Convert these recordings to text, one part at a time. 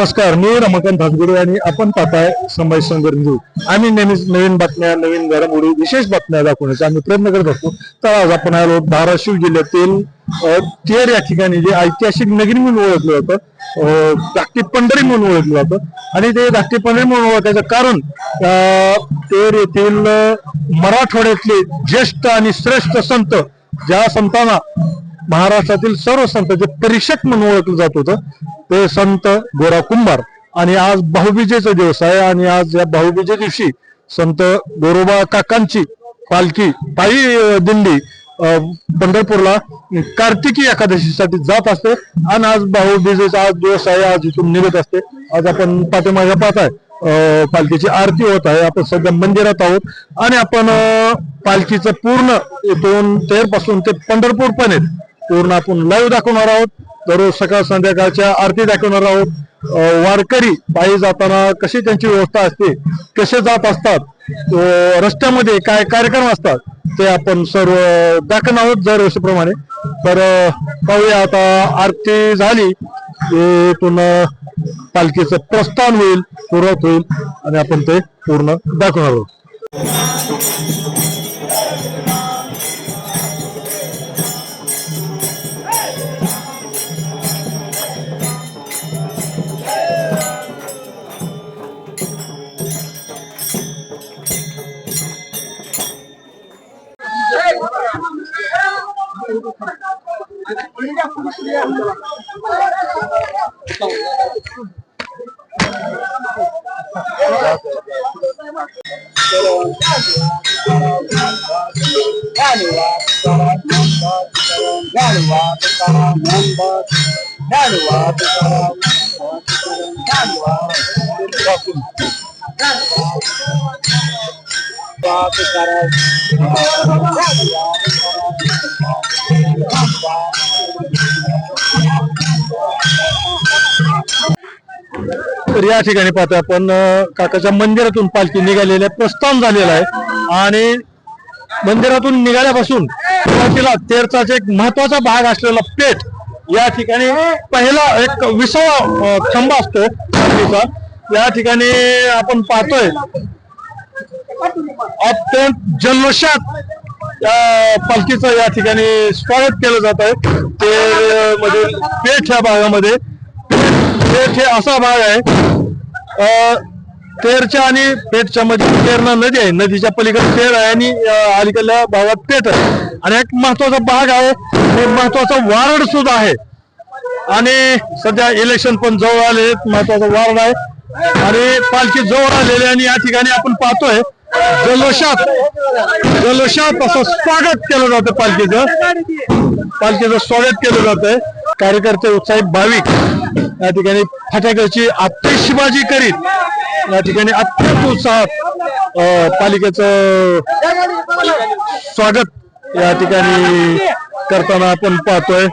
नमस्कार मी रमाकांत भातगुडे आणि आपण पाहताय संभाजी संघ न्यूज. आम्ही नेहमीच नवीन बातम्या नवीन घडामोडी विशेष बातम्या दाखवण्याचा आम्ही प्रयत्न करत असतो. तर आज आपण आलो धाराशिव जिल्ह्यातील तेर या ठिकाणी जे ऐतिहासिक नगरी म्हणून ओळखलं जातं धाकटी पंढरी म्हणून ओळखलं जातं. आणि ते धाकटी पंढरी म्हणून ओळखायचं कारण अ, तेर येथील मराठवाड्यातले ज्येष्ठ आणि श्रेष्ठ संत ज्या संतांना महाराष्ट्रातील सर्व संत जे परीक्षक म्हणून ओळखलं जात होतं. ते संत गोरा कुंभार. आणि आज भाऊबीजेचा दिवस आहे. आणि आज या भाऊबीजे दिवशी संत गोरोबा काकांची पालखी पायी दिंडी पंढरपूरला कार्तिकी एकादशीसाठी जात असते. आणि आज भाऊबीजेचा आज दिवस आहे. आज इथून निघत असते. आज आपण पाठीमागे पाहत आहे पालखीची आरती होत आहे. आपण सध्या मंदिरात आहोत. आणि आपण पालखीचं पूर्ण इथून तेरपासून ते पंढरपूर पण आहेत. पूर्ण आपण लाईव्ह दाखवणार आहोत. दररोज सकाळ संध्याकाळच्या आरती दाखवणार आहोत. वारकरी पायी जाताना कशी त्यांची व्यवस्था असते कसे जात असतात रस्त्यामध्ये काय कार्यक्रम असतात ते आपण सर्व दाखवणार आहोत दरवर्षीप्रमाणे तर पाहूया आता आरती झाली इथून पुन्हा पालखीचं प्रस्थान होईल सुरुवात होईल आणि आपण ते पूर्ण दाखवणार आहोत. Thank. तर या ठिकाणी पाहतोय आपण काकाच्या मंदिरातून पालखी निघालेली आहे. प्रस्थान झालेलं आहे. आणि मंदिरातून निघाल्यापासून पालखीला तेरचाच एक महत्त्वाचा भाग असलेला पेठ या ठिकाणी पहिला एक विसावा अं, खंबा असतो पालखीचा. या ठिकाणी आपण पाहतोय अत्यंत जल्लोषात या पालखीचं या ठिकाणी स्वागत केलं जात आहे. ते म्हणजे पेठ या भागामध्ये. पेठ हे असा भाग आहे तेरच्या आणि पेठच्या मध्ये तेरणा नदी आहे. नदीच्या पलीकडे तेर आहे आणि अलीकडल्या भागात पेठ आहे. आणि एक महत्त्वाचा भाग आहे. हे महत्त्वाचा वारड सुद्धा आहे. आणि सध्या इलेक्शन पण जवळ आले महत्त्वाचा वारड आहे. आणि पालखी जवळ आलेली आहे आणि या ठिकाणी आपण पाहतोय जल्लोषात जल्लोषात असं स्वागत केलं जातं पालखीचं. पालखीचं स्वागत केलं जातंय. कार्यकर्ते उत्साहित भाविक. या ठिकाणी फटाक्याची आतिषबाजी करीत या ठिकाणी अत्यंत उत्साहात पालिकेचं स्वागत या ठिकाणी करताना आपण पाहतोय.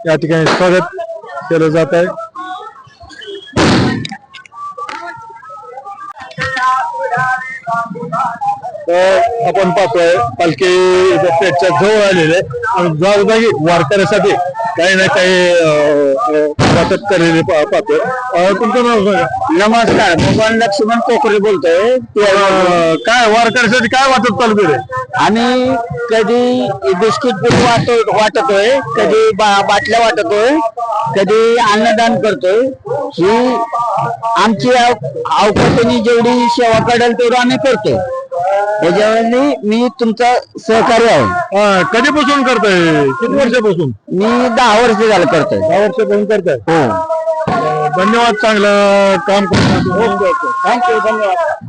या ठिकाणी स्वागत केलं जात आहे. आपण पाहतोय पालखी पेठच्या जवळ आलेले जागोजागी वारकऱ्यासाठी काही ना काही वाटप केलेले पाहतोय. तुमचं नाव सांगा. नमस्कार भगवान लक्ष्मण कोकरे बोलतोय. अं, काय वारकऱ्यासाठी काय वाटप चालू केलंय? आणि कधी बिस्किट पुडी वाटत वाटतोय कधी बा- बाटल्या वाटतोय कधी अन्नदान करतोय. ही आमची अव- अवकाशाने जेवढी सेवा करेल तेवढं आम्ही करतोय. मी तुमचा सहकार्य आहे. कधीपासून करताय? किती वर्षापासून? मी दहा वर्ष झालं करतोय. दहा वर्षापासून करताय? हो. धन्यवाद चांगलं काम करतो थँक्यू धन्यवाद.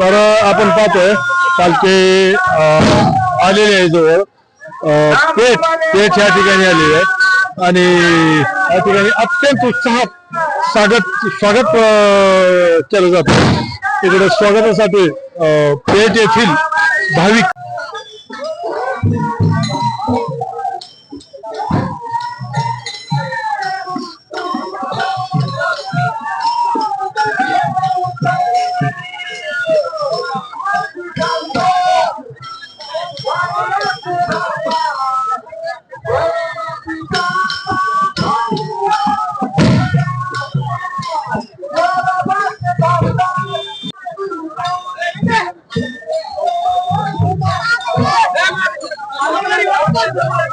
तर आपण पाहतोय पालखी अं, आलेली आहे जवळ. अं, पेठ पेठ या ठिकाणी आलेली आहे. आणि या ठिकाणी अत्यंत उत्साहात स्वागत स्वागत अं, केलं जातं. तिकडे स्वागतासाठी पेठ येथील भाविक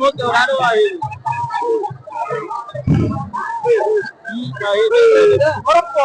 vou quebrar o aí. E aí, corpo.